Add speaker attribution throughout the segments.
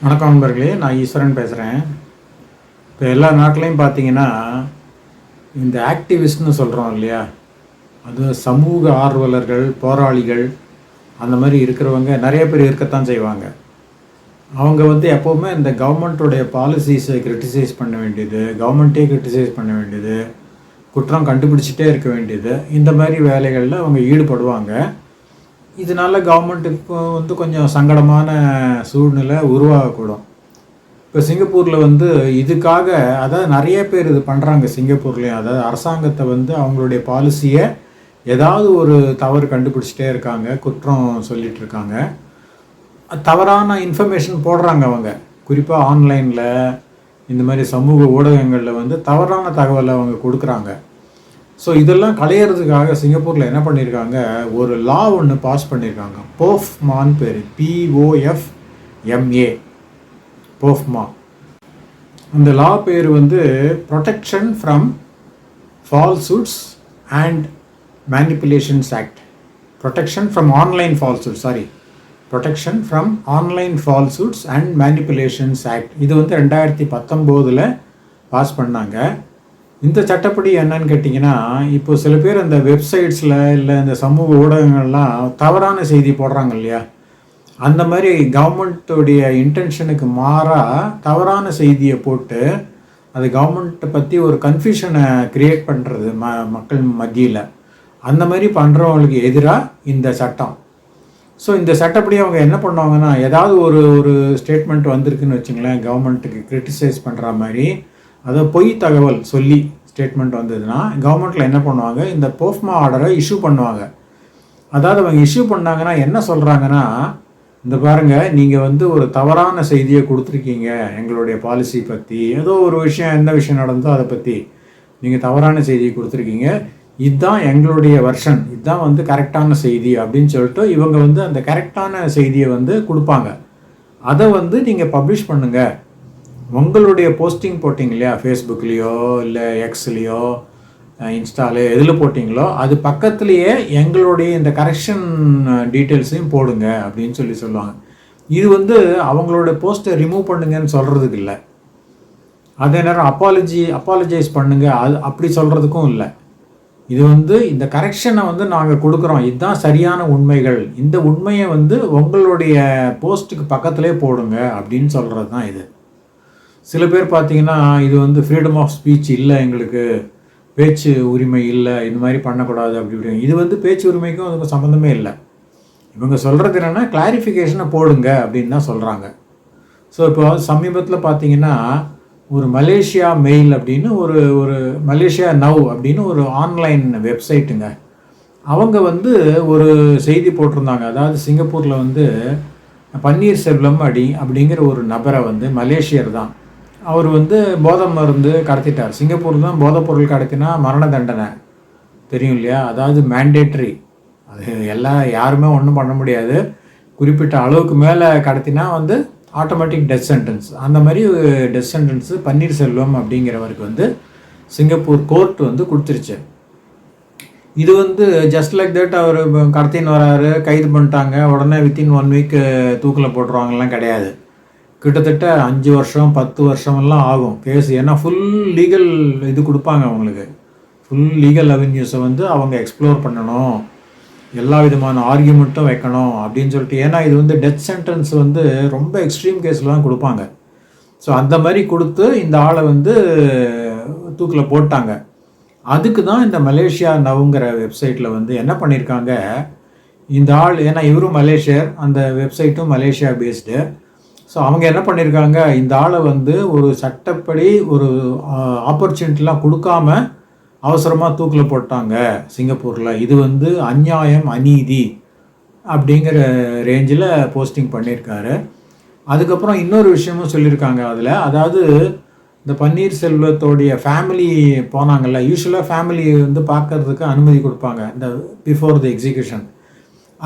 Speaker 1: வணக்கம் நண்பர்களே நான் ஈஸ்வரன் பேசுகிறேன் இப்போ எல்லா நாட்டிலையும் பார்த்தீங்கன்னா இந்த ஆக்டிவிஸ்ட்னு சொல்கிறோம் இல்லையா? அது சமூக ஆர்வலர்கள் போராளிகள் அந்த மாதிரி இருக்கிறவங்க நிறைய பேர் இருக்கத்தான் செய்வாங்க. அவங்க வந்து எப்போவுமே இந்த கவர்மெண்ட்டோடைய பாலிசிஸை கிரிட்டிசைஸ் பண்ண வேண்டியது கவர்மெண்ட்டே கிரிட்டிசைஸ் பண்ண வேண்டியது குற்றம் கண்டுபிடிச்சிட்டே இருக்க வேண்டியது இந்த மாதிரி வேலைகளில் அவங்க ஈடுபடுவாங்க. இதனால கவர்மெண்ட்டுக்கு வந்து கொஞ்சம் சங்கடமான சூழ்நிலை உருவாகக்கூடும். இப்போ சிங்கப்பூரில் வந்து இதுக்காக அதாவது நிறைய பேர் இது பண்ணுறாங்க சிங்கப்பூர்லேயும் அதாவது அரசாங்கத்தை வந்து அவங்களுடைய பாலிசியை ஏதாவது ஒரு தவறு கண்டுபிடிச்சிட்டே இருக்காங்க குற்றம் சொல்லிகிட்டு இருக்காங்க. தவறான இன்ஃபர்மேஷன் போடுறாங்க அவங்க. குறிப்பாக ஆன்லைனில் இந்த மாதிரி சமூக ஊடகங்களில் வந்து தவறான தகவலை அவங்க கொடுக்குறாங்க. ஸோ இதெல்லாம் களையிறதுக்காக சிங்கப்பூரில் என்ன பண்ணியிருக்காங்க ஒரு லா ஒன்று பாஸ் பண்ணியிருக்காங்க போஃப்மான் பேர். பிஓஎஃப் எம்ஏ போஃப்மா அந்த லா பேர் வந்து protection from falsehoods and manipulations act protection from online falsehood sorry protection from online falsehoods and manipulations act இது வந்து ரெண்டாயிரத்தி பத்தொம்போதில் பாஸ் பண்ணாங்க. இந்த சட்டப்படி என்னன்னு கேட்டிங்கன்னா இப்போ சில பேர் அந்த வெப்சைட்ஸில் இல்லை இந்த சமூக ஊடகங்கள்லாம் தவறான செய்தி போடுறாங்க இல்லையா? அந்த மாதிரி கவர்மெண்ட்டுடைய இன்டென்ஷனுக்கு மாறாக தவறான செய்தியை போட்டு அது கவர்மெண்ட்டை பற்றி ஒரு கன்ஃபியூஷனை க்ரியேட் பண்ணுறது ம மக்கள் மத்தியில். அந்த மாதிரி பண்ணுறவங்களுக்கு எதிராக இந்த சட்டம். ஸோ இந்த சட்டப்படி அவங்க என்ன பண்ணுவாங்கன்னா ஏதாவது ஒரு ஒரு ஸ்டேட்மெண்ட் வந்திருக்குன்னு வச்சுங்களேன் கவர்மெண்ட்டுக்கு கிரிட்டிசைஸ் பண்ணுற மாதிரி அதை பொய் தகவல் சொல்லி ஸ்டேட்மெண்ட் வந்ததுன்னா கவர்மெண்ட்டில் என்ன பண்ணுவாங்க? இந்த போஃப்மா ஆர்டரை இஷ்யூ பண்ணுவாங்க. அதாவது அவங்க இஷ்யூ பண்ணாங்கன்னா என்ன சொல்கிறாங்கன்னா இந்த பாருங்க நீங்கள் வந்து ஒரு தவறான செய்தியை கொடுத்துருக்கீங்க எங்களுடைய பாலிசி பற்றி ஏதோ ஒரு விஷயம் என்ன விஷயம் நடந்தோ அதை பற்றி நீங்கள் தவறான செய்தியை கொடுத்துருக்கீங்க. இதுதான் எங்களுடைய வெர்ஷன் இதுதான் வந்து கரெக்டான செய்தி அப்படின்னு சொல்லிட்டு இவங்க வந்து அந்த கரெக்டான செய்தியை வந்து கொடுப்பாங்க. அதை வந்து நீங்கள் பப்ளிஷ் பண்ணுங்கள் உங்களுடைய போஸ்டிங் போட்டிங்க இல்லையா ஃபேஸ்புக்லேயோ இல்லை எக்ஸ்லேயோ இன்ஸ்டாலே எதில் போட்டிங்களோ அது பக்கத்துலேயே எங்களுடைய இந்த கரெக்ஷன் டீட்டெயில்ஸையும் போடுங்க அப்படின்னு சொல்லி சொல்லுவாங்க. இது வந்து அவங்களோட போஸ்ட்டை ரிமூவ் பண்ணுங்கன்னு சொல்கிறதுக்கு இல்லை. அதே நேரம் அப்பாலஜி அப்பாலஜைஸ் பண்ணுங்க. அது அப்படி சொல்கிறதுக்கும் இல்லை. இது வந்து இந்த கரெக்ஷனை வந்து நாங்கள் கொடுக்குறோம். இதுதான் சரியான உண்மைகள். இந்த உண்மையை வந்து உங்களுடைய போஸ்ட்டுக்கு பக்கத்துலேயே போடுங்க அப்படின்னு சொல்கிறது தான் இது. சில பேர் பார்த்தீங்கன்னா இது வந்து ஃப்ரீடம் ஆஃப் ஸ்பீச் இல்லை எங்களுக்கு பேச்சு உரிமை இல்லை இந்த மாதிரி பண்ணக்கூடாது அப்படி இப்படி இது வந்து பேச்சு உரிமைக்கும் அதுக்கும் சம்மந்தமே இல்லை. இவங்க சொல்கிறது என்னென்னா கிளாரிஃபிகேஷனை போடுங்க அப்படின்னு தான் சொல்கிறாங்க ஸோ இப்போ சமீபத்தில் பார்த்தீங்கன்னா ஒரு மலேசியா மெயில் அப்படின்னு ஒரு ஒரு மலேசியா நவ் அப்படின்னு ஒரு ஆன்லைன் வெப்சைட்டுங்க அவங்க வந்து ஒரு செய்தி போட்டிருந்தாங்க. அதாவது சிங்கப்பூரில் வந்து பன்னீர்செல்வம் அடி அப்படிங்கிற ஒரு நபரை வந்து மலேசியர் தான். அவர் வந்து போதை மருந்து கடத்திட்டார். சிங்கப்பூர் தான் போதைப் பொருள் கடத்தினா மரண தண்டனை. தெரியும் இல்லையா? அதாவது மேண்டேட்ரி அது எல்லாம் யாருமே ஒன்றும் பண்ண முடியாது. குறிப்பிட்ட அளவுக்கு மேலே கடத்தினா வந்து ஆட்டோமேட்டிக் டெத் சென்டென்ஸ் அந்த மாதிரி டெத் சென்டென்ஸு பன்னீர்செல்வம் அப்படிங்கிறவருக்கு வந்து சிங்கப்பூர் கோர்ட் வந்து கொடுத்துருச்சு. இது வந்து ஜஸ்ட் லைக் தட் அவர் கடத்தின்னு வராரு கைது பண்ணிட்டாங்க. உடனே வித்தின் ஒன் வீக் தூக்கில் போட்டுருவாங்கலாம் கிடையாது. கிட்டத்தட்ட அஞ்சு வருஷம் பத்து வருஷமெல்லாம் ஆகும். கேஸ் ஏன்னா ஃபுல் லீகல் இது கொடுப்பாங்க அவங்களுக்கு. ஃபுல் லீகல் அவென்யூஸை வந்து அவங்க எக்ஸ்ப்ளோர் பண்ணணும். எல்லா விதமான ஆர்கியூமெண்ட்டும் வைக்கணும் அப்படின்னு சொல்லிட்டு. ஏன்னா இது வந்து டெத் சென்டென்ஸ் வந்து ரொம்ப எக்ஸ்ட்ரீம் கேஸில் தான் கொடுப்பாங்க. ஸோ அந்த மாதிரி கொடுத்து இந்த ஆளை வந்து தூக்கில் போட்டாங்க. அதுக்கு தான் இந்த மலேசியா நவுங்கிற வெப்சைட்டில் வந்து என்ன பண்ணியிருக்காங்க இந்த ஆள் ஏன்னா இவரும் மலேசியர் அந்த வெப்சைட்டும் மலேசியா பேஸ்டு ஸோ அவங்க என்ன பண்ணியிருக்காங்க இந்த ஆளை வந்து ஒரு சட்டப்படி ஒரு ஆப்பர்ச்சுனிட்டிலாம் கொடுக்காம அவசரமாக தூக்கில் போட்டாங்க சிங்கப்பூரில். இது வந்து அந்நியாயம் அநீதி அப்படிங்கிற ரேஞ்சில் போஸ்டிங் பண்ணியிருக்காரு அதுக்கப்புறம் இன்னொரு விஷயமும் சொல்லியிருக்காங்க அதில். அதாவது இந்த பன்னீர்செல்வத்தோடைய ஃபேமிலி போனாங்கல்ல யூஸ்வலாக ஃபேமிலி வந்து பார்க்கறதுக்கு அனுமதி கொடுப்பாங்க. இந்த பிஃபோர் த எக்ஸிகியூஷன்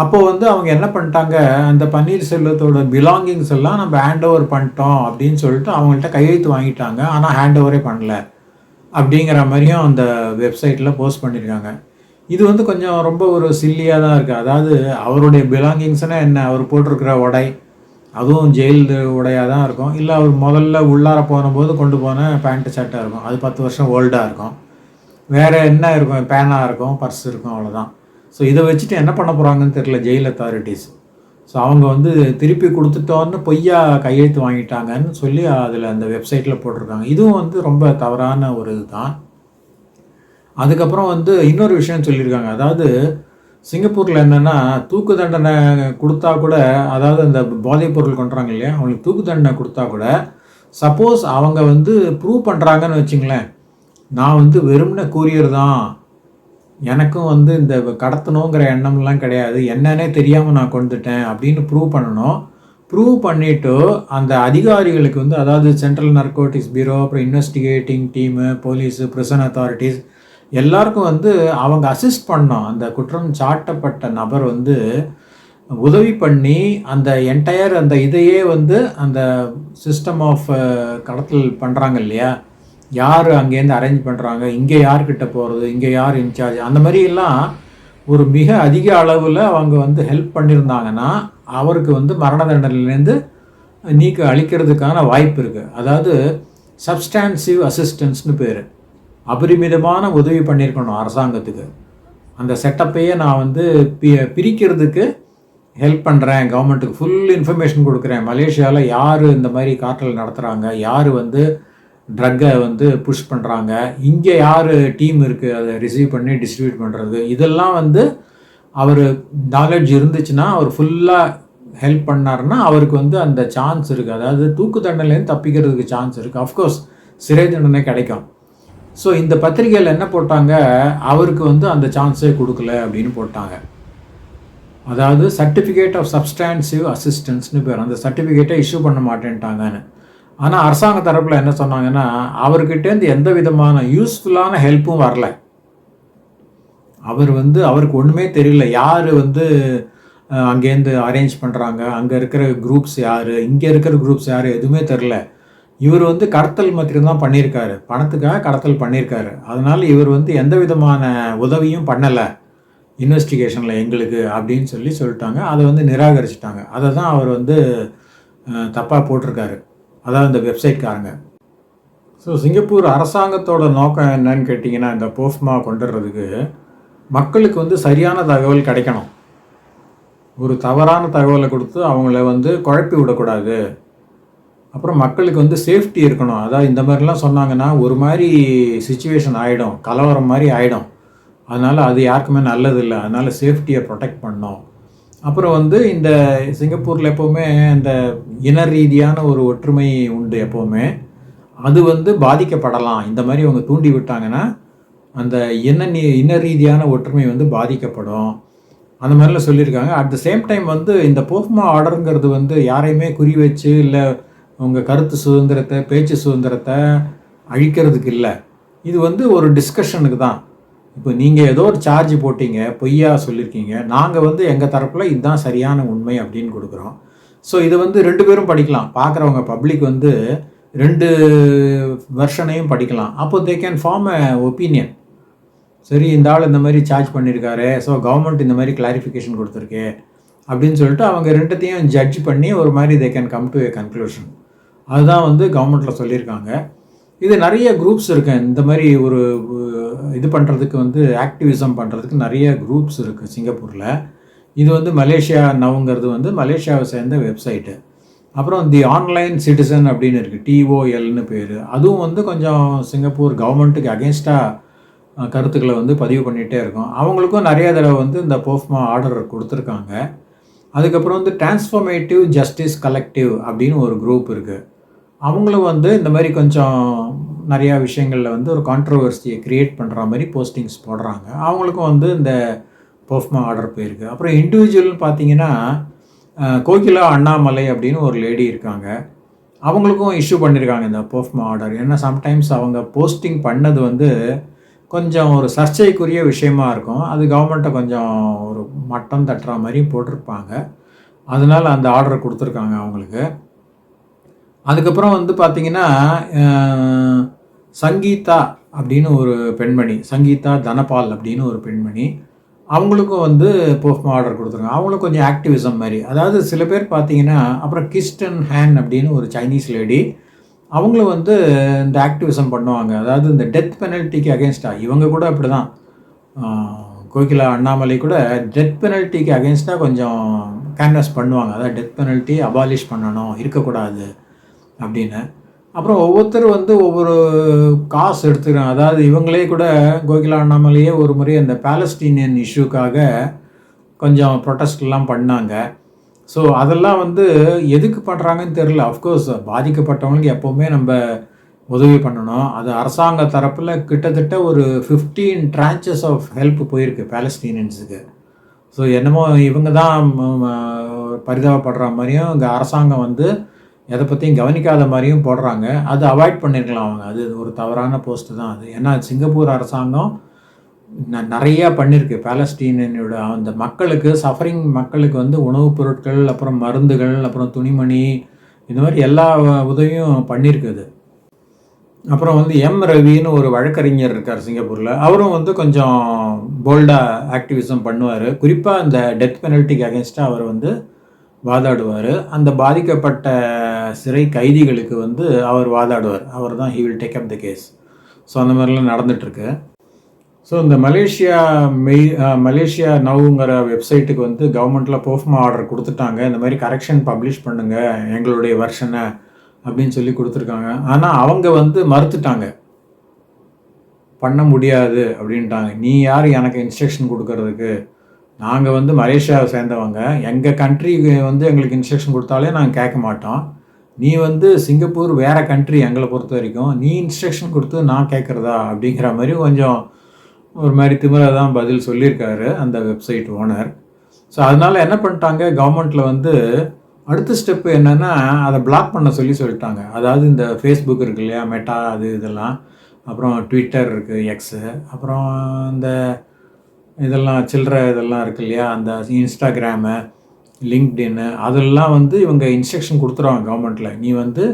Speaker 1: அப்போ வந்து அவங்க என்ன பண்ணிட்டாங்க? அந்த பன்னீர்செல்வத்தோட பிலாங்கிங்ஸ் எல்லாம் நம்ம ஹேண்ட் ஓவர் பண்ணிட்டோம் அப்படின்னு சொல்லிட்டு அவங்கள்ட்ட கையெழுத்து வாங்கிட்டாங்க. ஆனால் ஹேண்ட் ஓவரே பண்ணல. அப்படிங்கிற மாதிரியும் அந்த வெப்சைட்டில் போஸ்ட் பண்ணியிருக்காங்க இது வந்து கொஞ்சம் ரொம்ப ஒரு சில்லியாக தான் இருக்குது அதாவது அவருடைய பிலாங்கிங்ஸ்னால் என்ன? அவர் போட்டிருக்கிற உடை அதுவும் ஜெயில் உடையாக தான் இருக்கும். இல்லை அவர் முதல்ல உள்ளார போனபோது கொண்டு போன பேண்ட்டு சட்டை இருக்கும். அது பத்து வருஷம் ஓல்டாக இருக்கும். வேறு என்ன இருக்கும்? பேனாக இருக்கும் பர்ஸ் இருக்கும் அவ்வளோதான் ஸோ இதை வச்சுட்டு என்ன பண்ண போகிறாங்கன்னு தெரில ஜெயில் அத்தாரிட்டிஸ் ஸோ அவங்க வந்து திருப்பி கொடுத்துட்டோன்னு பொய்யா கையெழுத்து வாங்கிட்டாங்கன்னு சொல்லி அதில் அந்த வெப்சைட்டில் போட்டிருக்காங்க. இதுவும் வந்து ரொம்ப தவறான ஒரு இதுதான். அதுக்கப்புறம் வந்து இன்னொரு விஷயம் சொல்லியிருக்காங்க. அதாவது சிங்கப்பூரில் என்னென்னா தூக்கு தண்டனை கொடுத்தா கூட அதாவது அந்த போதைப் பொருள் கொண்டுறாங்க இல்லையா அவங்களுக்கு தூக்கு தண்டனை கொடுத்தா கூட சப்போஸ் அவங்க வந்து ப்ரூவ் பண்ணுறாங்கன்னு வச்சுங்களேன் நான் வந்து வெறும்ன கூரியர் தான். எனக்கும் வந்து இந்த கடத்தணுங்கிற எண்ணம்லாம் கிடையாது. என்னன்னே தெரியாமல் நான் கொண்டுட்டேன் அப்படின்னு ப்ரூவ் பண்ணணும். ப்ரூவ் பண்ணிவிட்டு அந்த அதிகாரிகளுக்கு வந்து அதாவது சென்ட்ரல் நர்கோட்டிக்ஸ் பியூரோ அப்புறம் investigating team police prison authorities எல்லாருக்கும் வந்து அவங்க அசிஸ்ட் பண்ணோம். அந்த குற்றம் சாட்டப்பட்ட நபர் வந்து உதவி பண்ணி அந்த என்டையர் அந்த இதையே வந்து அந்த சிஸ்டம் ஆஃப் கடத்தல் பண்ணுறாங்க இல்லையா? யார் அங்கேருந்து அரேஞ்ச் பண்ணுறாங்க இங்கே யார்கிட்ட போகிறது இங்கே யார் இன்சார்ஜ் அந்த மாதிரி எல்லாம் ஒரு மிக அதிக அளவில் அவங்க வந்து ஹெல்ப் பண்ணியிருந்தாங்கன்னா அவருக்கு வந்து மரண தண்டனையிலேருந்து நீக்க அளிக்கிறதுக்கான வாய்ப்பு இருக்குது அதாவது சப்ஸ்டான்சிவ் அசிஸ்டன்ஸ்னு பேர். அபரிமிதமான உதவி பண்ணியிருக்கணும் அரசாங்கத்துக்கு. அந்த செட்டப்பையே நான் வந்து பி பிரிக்கிறதுக்கு ஹெல்ப் பண்ணுறேன் கவர்மெண்ட்டுக்கு ஃபுல் இன்ஃபர்மேஷன் கொடுக்குறேன். மலேசியாவில் யார் இந்த மாதிரி காற்றல் நடத்துகிறாங்க யார் வந்து ட்ரக்கை வந்து புஷ் பண்ணுறாங்க இங்கே யார் டீம் இருக்குது அதை ரிசீவ் பண்ணி டிஸ்ட்ரிபியூட் பண்ணுறது இதெல்லாம் வந்து அவர் நாலேஜ் இருந்துச்சுன்னா அவர் ஃபுல்லாக ஹெல்ப் பண்ணாருன்னா அவருக்கு வந்து அந்த சான்ஸ் இருக்குது அதாவது தூக்கு தண்டனையிலேருந்து தப்பிக்கிறதுக்கு சான்ஸ் இருக்குது அஃப்கோர்ஸ் சிறை தண்டனை கிடைக்கும். ஸோ இந்த பத்திரிகையில் என்ன போட்டாங்க? அவருக்கு வந்து அந்த சான்ஸே கொடுக்கல அப்படின்னு போட்டாங்க. அதாவது சர்டிஃபிகேட் ஆஃப் சப்ஸ்டான்சிவ் அசிஸ்டன்ஸ்னு பேர். அந்த சர்டிஃபிகேட்டை இஷ்யூ பண்ண மாட்டேன்ட்டாங்கன்னு. ஆனால் அரசாங்க தரப்பில் என்ன சொன்னாங்கன்னா அவர்கிட்டேருந்து எந்த விதமான யூஸ்ஃபுல்லான ஹெல்ப்பும் வரல. அவர் வந்து அவருக்கு ஒன்றுமே தெரியல. யார் வந்து அங்கேருந்து அரேஞ்ச் பண்ணுறாங்க அங்கே இருக்கிற குரூப்ஸ் யார்? இங்கே இருக்கிற குரூப்ஸ் யார்? எதுவுமே தெரில இவர் வந்து கடத்தல் மாத்திரம் தான் பண்ணியிருக்காரு. பணத்துக்காக கடத்தல் பண்ணியிருக்காரு. அதனால் இவர் வந்து எந்த விதமான உதவியும் பண்ணலை. இன்வெஸ்டிகேஷனில் எங்களுக்கு அப்படின்னு சொல்லி சொல்லிட்டாங்க. அதை வந்து நிராகரிச்சிட்டாங்க. அதை தான் அவர் வந்து தப்பாக போட்டிருக்காரு. அதாவது இந்த வெப்சைட்காரங்க. ஸோ சிங்கப்பூர் அரசாங்கத்தோட நோக்கம் என்னன்னு கேட்டிங்கன்னா இந்த போஃப்மா கொண்டுறதுக்கு மக்களுக்கு வந்து சரியான தகவல் கிடைக்கணும். ஒரு தவறான தகவலை கொடுத்து அவங்கள வந்து குழப்பி விடக்கூடாது. அப்புறம் மக்களுக்கு வந்து சேஃப்டி இருக்கணும். அதாவது இந்த மாதிரிலாம் சொன்னாங்கன்னா ஒரு மாதிரி சுச்சுவேஷன் ஆகிடும் கலவரம் மாதிரி ஆகிடும் அதனால் அது யாருக்குமே நல்லதில்லை. அதனால் சேஃப்டியை ப்ரொடெக்ட் பண்ணோம் அப்புறம் வந்து இந்த சிங்கப்பூரில் எப்போவுமே இந்த இன ரீதியான ஒரு ஒற்றுமை உண்டு எப்போவுமே. அது வந்து பாதிக்கப்படலாம். இந்த மாதிரி அவங்க தூண்டி விட்டாங்கன்னா அந்த இன இன ரீதியான ஒற்றுமை வந்து பாதிக்கப்படும். அந்த மாதிரிலாம் சொல்லியிருக்காங்க. அட் த சேம் டைம் வந்து இந்த போஃப்மா ஆர்டருங்கிறது வந்து யாரையுமே குறி வச்சு இல்லை உங்கள் கருத்து சுதந்திரத்தை பேச்சு சுதந்திரத்தை அழிக்கிறதுக்கு இல்லை. இது வந்து ஒரு டிஸ்கஷனுக்கு தான். இப்போ நீங்கள் ஏதோ ஒரு சார்ஜ் போட்டீங்க பொய்யா சொல்லியிருக்கீங்க நாங்கள் வந்து எங்கள் தரப்பில் இதுதான் சரியான உண்மை அப்படின்னு கொடுக்குறோம். ஸோ இதை வந்து ரெண்டு பேரும் படிக்கலாம். பார்க்குறவங்க பப்ளிக் வந்து ரெண்டு வெர்ஷனையும் படிக்கலாம். அப்போ they can form a opinion சரி இந்த ஆள் இந்த மாதிரி சார்ஜ் பண்ணியிருக்காரு ஸோ கவர்மெண்ட் இந்த மாதிரி கிளாரிஃபிகேஷன் கொடுத்துருக்கு அப்படின்னு சொல்லிட்டு அவங்க ரெண்டுத்தையும் ஜட்ஜ் பண்ணி ஒரு மாதிரி they can come to a conclusion அதுதான் வந்து கவர்மெண்ட்டில் சொல்லியிருக்காங்க. இது நிறைய குரூப்ஸ் இருக்கு. இந்த மாதிரி ஒரு இது பண்ணுறதுக்கு வந்து ஆக்டிவிசம் பண்ணுறதுக்கு நிறைய குரூப்ஸ் இருக்குது சிங்கப்பூரில். இது வந்து மலேசியா நவுங்கிறது வந்து மலேசியாவை சேர்ந்த வெப்சைட்டு அப்புறம் தி ஆன்லைன் சிட்டிசன் அப்படின்னு இருக்குது டிஓஎல்னு பேர். அதுவும் வந்து கொஞ்சம் சிங்கப்பூர் கவர்மெண்ட்டுக்கு அகேன்ஸ்டாக கருத்துக்களை வந்து பதிவு பண்ணிகிட்டே இருக்கும். அவங்களுக்கும் நிறைய தடவை வந்து இந்த போஃப்மா ஆர்டர் கொடுத்துருக்காங்க. அதுக்கப்புறம் வந்து டிரான்ஸ்ஃபர்மேட்டிவ் ஜஸ்டிஸ் கலெக்டிவ் அப்படின்னு ஒரு குரூப் இருக்குது அவங்களும் வந்து இந்த மாதிரி கொஞ்சம் நிறையா விஷயங்களில் வந்து ஒரு கான்ட்ரவர்சியை க்ரியேட் பண்ணுற மாதிரி போஸ்டிங்ஸ் போடுறாங்க. அவங்களுக்கும் வந்து இந்த போஃப்மா ஆர்டர் போயிருக்கு. அப்புறம் இண்டிவிஜுவல்னு பார்த்தீங்கன்னா கோகிலா அண்ணாமலை அப்படின்னு ஒரு லேடி இருக்காங்க. அவங்களுக்கும் இஷ்யூ பண்ணியிருக்காங்க இந்த போஃப்மா ஆர்டர் ஏன்னா சம்டைம்ஸ் அவங்க போஸ்டிங் பண்ணது வந்து கொஞ்சம் ஒரு சர்ச்சைக்குரிய விஷயமா இருக்கும். அது கவர்மெண்ட்டை கொஞ்சம் ஒரு மட்டம் தட்டுற மாதிரி போட்டிருப்பாங்க. அதனால் அந்த ஆர்டர் கொடுத்துருக்காங்க அவங்களுக்கு. அதுக்கப்புறம் வந்து பார்த்திங்கன்னா சங்கீதா அப்படின்னு ஒரு பெண்மணி சங்கீதா தனபால் அப்படின்னு ஒரு பெண்மணி அவங்களுக்கும் வந்து போஃப்மா ஆர்டர் கொடுத்துருங்க அவங்களும் கொஞ்சம் ஆக்டிவிசம் மாதிரி. அதாவது சில பேர் பார்த்தீங்கன்னா அப்புறம் கிஸ்டன் ஹேன் அப்படின்னு ஒரு சைனீஸ் லேடி அவங்களும் வந்து இந்த ஆக்டிவிசம் பண்ணுவாங்க. அதாவது இந்த டெத் பெனல்ட்டிக்கு அகேன்ஸ்டாக இவங்க கூட அப்படி தான் கோகிலா அண்ணாமலை கூட டெத் பெனல்ட்டிக்கு அகேன்ஸ்டாக கொஞ்சம் கேன்வஸ் பண்ணுவாங்க. அதாவது டெத் பெனல்ட்டி அபாலிஷ் பண்ணணும் இருக்கக்கூடாது. அப்படின்னு. அப்புறம் ஒவ்வொருத்தர் வந்து ஒவ்வொரு காசு எடுத்துக்கிறாங்க. அதாவது இவங்களே கூட கோகிலா அண்ணாமலையே ஒரு முறை அந்த பாலஸ்டீனியன் இஷ்யூக்காக கொஞ்சம் ப்ரொட்டஸ்ட்லாம் பண்ணாங்க. ஸோ அதெல்லாம் வந்து எதுக்கு பண்ணுறாங்கன்னு தெரில அஃப்கோர்ஸ் பாதிக்கப்பட்டவங்களுக்கு எப்போவுமே நம்ம உதவி பண்ணணும். அது அரசாங்க தரப்பில் கிட்டத்தட்ட ஒரு ஃபிஃப்டீன் ட்ரான்ச்சஸ் ஆஃப் ஹெல்ப் போயிருக்கு பேலஸ்டீனியன்ஸுக்கு ஸோ என்னமோ இவங்க தான் பரிதாபப்படுற மாதிரியும் இங்கே அரசாங்கம் வந்து எதை பற்றியும் கவனிக்காத மாதிரியும் போடுறாங்க. அது அவாய்ட் பண்ணியிருக்கலாம் அவங்க. அது ஒரு தவறான போஸ்ட்டு தான் அது. ஏன்னா சிங்கப்பூர் அரசாங்கம் நிறையா பண்ணியிருக்கு பேலஸ்டீனியனோட அந்த மக்களுக்கு சஃபரிங் மக்களுக்கு வந்து உணவுப் பொருட்கள் அப்புறம் மருந்துகள் அப்புறம் துணிமணி இந்த மாதிரி எல்லா உதவியும் பண்ணியிருக்குது அப்புறம் வந்து எம் ரவின்னு ஒரு வழக்கறிஞர் இருக்கார் சிங்கப்பூரில். அவரும் வந்து கொஞ்சம் போல்டாக ஆக்டிவிசம் பண்ணுவார். குறிப்பாக அந்த டெத் பெனல்ட்டிக்கு அகேன்ஸ்டாக அவர் வந்து வாதாடுவார். அந்த பாதிக்கப்பட்ட சிறை கைதிகளுக்கு வந்து அவர் வாதாடுவார். அவர் தான் he will take up the case so அந்த மாதிரிலாம் நடந்துகிட்ருக்கு ஸோ இந்த மலேசியா மெய் மலேசியா நவுங்கிற வெப்சைட்டுக்கு வந்து கவர்மெண்ட்டில் போஃப்மா ஆர்டர் கொடுத்துட்டாங்க. இந்த மாதிரி கரெக்ஷன் பப்ளிஷ் பண்ணுங்கள் எங்களுடைய வருஷனை அப்படின்னு சொல்லி கொடுத்துருக்காங்க. ஆனால் அவங்க வந்து மறுத்துட்டாங்க. பண்ண முடியாது அப்படின்ட்டாங்க. நீ யார் எனக்கு இன்ஸ்ட்ரக்ஷன் கொடுக்கறதுக்கு? நாங்கள் வந்து மலேசியாவை சேர்ந்தவங்க. எங்கள் கண்ட்ரி வந்து எங்களுக்கு இன்ஸ்ட்ரக்ஷன் கொடுத்தாலே நாங்கள் கேட்க மாட்டோம். நீ வந்து சிங்கப்பூர் வேறு கண்ட்ரி எங்களை பொறுத்த வரைக்கும் நீ இன்ஸ்ட்ரக்ஷன் கொடுத்து நான் கேட்குறதா அப்படிங்கிற மாதிரி கொஞ்சம் ஒரு மாதிரி திமிராக தான் பதில் சொல்லியிருக்காரு அந்த வெப்சைட் ஓனர் ஸோ அதனால் என்ன பண்ணிட்டாங்க? கவர்மெண்ட்டில் வந்து அடுத்த ஸ்டெப்பு என்னென்னா அதை பிளாக் பண்ண சொல்லி சொல்லிட்டாங்க. அதாவது இந்த ஃபேஸ்புக் இருக்கு இல்லையா மெட்டா அது இதெல்லாம். அப்புறம் ட்விட்டர் இருக்குது எக்ஸு அப்புறம் இந்த இதெல்லாம் சில்லற இதெல்லாம் இருக்கு இல்லையா? அந்த இன்ஸ்டாகிராமு லிங்க்டின்னு அதெல்லாம் வந்து இவங்க இன்ஸ்ட்ரக்ஷன் கொடுத்துருவாங்க கவர்மெண்ட்டில் நீ வந்து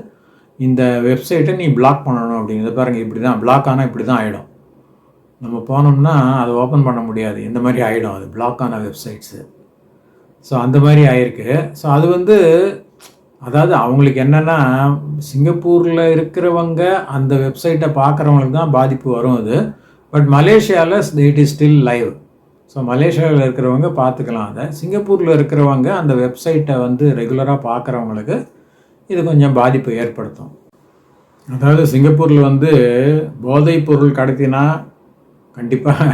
Speaker 1: இந்த வெப்சைட்டை நீ பிளாக் பண்ணணும் அப்படிங்கிறத பாருங்கள் இப்படி தான் பிளாக் ஆனால் இப்படி தான் ஆகிடும் நம்ம போனோம்னா அதை ஓப்பன் பண்ண முடியாது. இந்த மாதிரி ஆகிடும் அது பிளாக் ஆன வெப்சைட்ஸு ஸோ அந்த மாதிரி ஆயிருக்கு. ஸோ அது வந்து அதாவது அவங்களுக்கு என்னென்னா சிங்கப்பூரில் இருக்கிறவங்க அந்த வெப்சைட்டை பார்க்குறவங்களுக்கு தான் பாதிப்பு வரும் அது. பட் மலேசியாவில் it is still live so மலேசியாவில் இருக்கிறவங்க பார்த்துக்கலாம் அதை. சிங்கப்பூரில் இருக்கிறவங்க அந்த வெப்சைட்டை வந்து ரெகுலராக பார்க்குறவங்களுக்கு இது கொஞ்சம் பாதிப்பு ஏற்படுத்தும். அதாவது சிங்கப்பூரில் வந்து போதைப் பொருள் கடத்தினா கண்டிப்பாக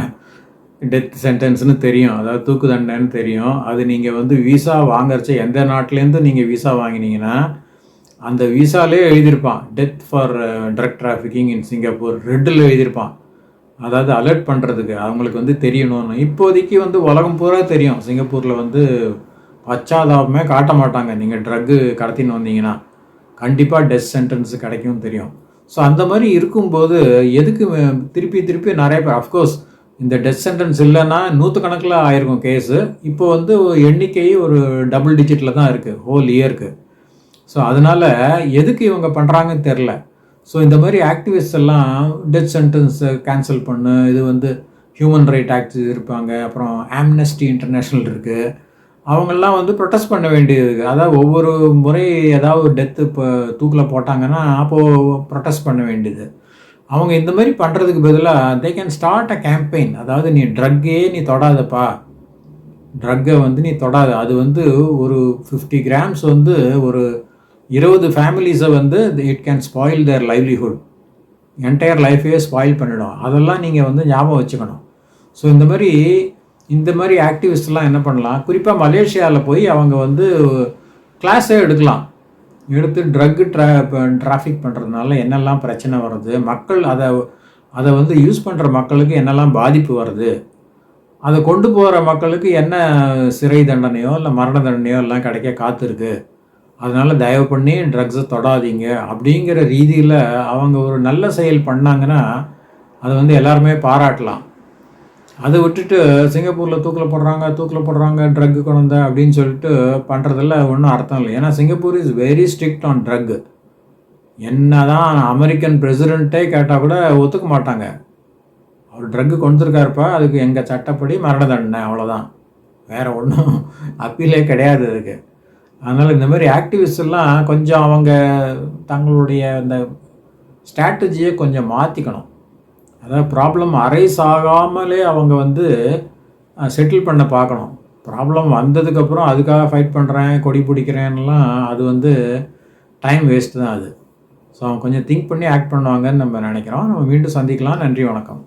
Speaker 1: டெத் சென்டென்ஸ்னு தெரியும். அதாவது தூக்கு தண்டனைன்னு தெரியும். அது நீங்கள் வந்து விசா வாங்கறச்ச எந்த நாட்டிலேருந்து நீங்கள் விசா வாங்கினீங்கன்னா அந்த விசாலே எழுதியிருப்பான். Death for drug trafficking in Singapore ரெட்டில் எழுதியிருப்பான். அதாவது அலர்ட் பண்ணுறதுக்கு அவங்களுக்கு வந்து தெரியணும்னு. இப்போதைக்கு வந்து உலகம் பூரா தெரியும். சிங்கப்பூரில் வந்து பச்சாதாபமே காட்ட மாட்டாங்க. நீங்கள் ட்ரக்கு கடத்தின்னு வந்தீங்கன்னா கண்டிப்பாக டெத் சென்டென்ஸ் கிடைக்கும் தெரியும். ஸோ அந்த மாதிரி இருக்கும்போது எதுக்கு திருப்பி திருப்பி நிறைய பேர் அஃப்கோர்ஸ் இந்த டெத் சென்டென்ஸ் இல்லைன்னா நூற்றுக்கணக்கில் ஆயிருக்கும் கேஸு இப்போ வந்து எண்ணிக்கை ஒரு டபுள் டிஜிட்டில் தான் இருக்குது ஹோல் இயருக்கு ஸோ அதனால் எதுக்கு இவங்க பண்ணுறாங்கன்னு தெரில. ஸோ இந்த மாதிரி ஆக்டிவிஸ்ட் எல்லாம் டெத் சென்டென்ஸை கேன்சல் பண்ணு இது வந்து ஹியூமன் ரைட் ஆக்ட் இருப்பாங்க. அப்புறம் ஆம்னஸ்டி இன்டர்நேஷ்னல் இருக்குது அவங்கெல்லாம் வந்து ப்ரொட்டஸ்ட் பண்ண வேண்டியது இருக்குது அதாவது ஒவ்வொரு முறை ஏதாவது டெத்து இப்போ தூக்கில் போட்டாங்கன்னா அப்போது ப்ரொட்டஸ்ட் பண்ண வேண்டியது. அவங்க இந்த மாதிரி பண்ணுறதுக்கு பதிலாக they can start a campaign அதாவது நீ ட்ரக்கே நீ தொடாதப்பா. ட்ரக்கை வந்து நீ தொடாத. அது வந்து ஒரு ஃபிஃப்டி கிராம்ஸ் வந்து ஒரு இருபது ஃபேமிலிஸை வந்து it can spoil their livelihood entire லைஃபே ஸ்பாயில் பண்ணிடும். அதெல்லாம் நீங்கள் வந்து ஞாபகம் வச்சுக்கணும். ஸோ இந்த மாதிரி இந்த மாதிரி ஆக்டிவிஸ்ட்லாம் என்ன பண்ணலாம்? குறிப்பாக மலேசியாவில் போய் அவங்க வந்து கிளாஸே எடுக்கலாம். எடுத்து ட்ரக்கு ட்ரா டிராஃபிக் பண்ணுறதுனால என்னெல்லாம் பிரச்சனை வருது மக்கள் அதை அதை வந்து யூஸ் பண்ணுற மக்களுக்கு என்னெல்லாம் பாதிப்பு வருது அதை கொண்டு போகிற மக்களுக்கு என்ன சிறை தண்டனையோ இல்லை மரண தண்டனையோ எல்லாம் கிடைக்க காத்திருக்கு. அதனால் தயவு பண்ணி ட்ரக்ஸை தொடாதீங்க அப்படிங்கிற ரீதியில் அவங்க ஒரு நல்ல செயல் பண்ணாங்கன்னா அதை வந்து எல்லாருமே பாராட்டலாம். அதை விட்டுட்டு சிங்கப்பூரில் தூக்கில் போடுறாங்க தூக்கில் போடுறாங்க ட்ரக்கு கொண்டு அப்படின்னு சொல்லிட்டு பண்ணுறதில் ஒன்றும் அர்த்தம் இல்லை. ஏன்னா Singapore is very strict on drug என்ன தான் அமெரிக்கன் பிரசிடெண்ட்டே கேட்டால் கூட ஒத்துக்க மாட்டாங்க. அவர் ட்ரக்கு கொடுத்துருக்காருப்பா அதுக்கு எங்கள் சட்டப்படி மரண தண்டனை அவ்வளோதான் வேறு ஒன்றும் அப்பீலே கிடையாது அதுக்கு. அதனால் இந்த மாதிரி ஆக்டிவிஸ்டெல்லாம் கொஞ்சம் அவங்க தங்களுடைய அந்த ஸ்ட்ராட்டஜியை கொஞ்சம் மாற்றிக்கணும் அதாவது ப்ராப்ளம் அரைஸ் ஆகாமலே அவங்க வந்து செட்டில் பண்ண பார்க்கணும். ப்ராப்ளம் வந்ததுக்கப்புறம் அதுக்காக ஃபைட் பண்ணுறேன் கொடி பிடிக்கிறேன்லாம் அது வந்து டைம் வேஸ்ட்டு தான் அது. ஸோ அவங்க கொஞ்சம் திங்க் பண்ணி ஆக்ட் பண்ணுவாங்கன்னு நம்ம நினைக்கிறோம். நம்ம மீண்டும் சந்திக்கலாம். நன்றி வணக்கம்.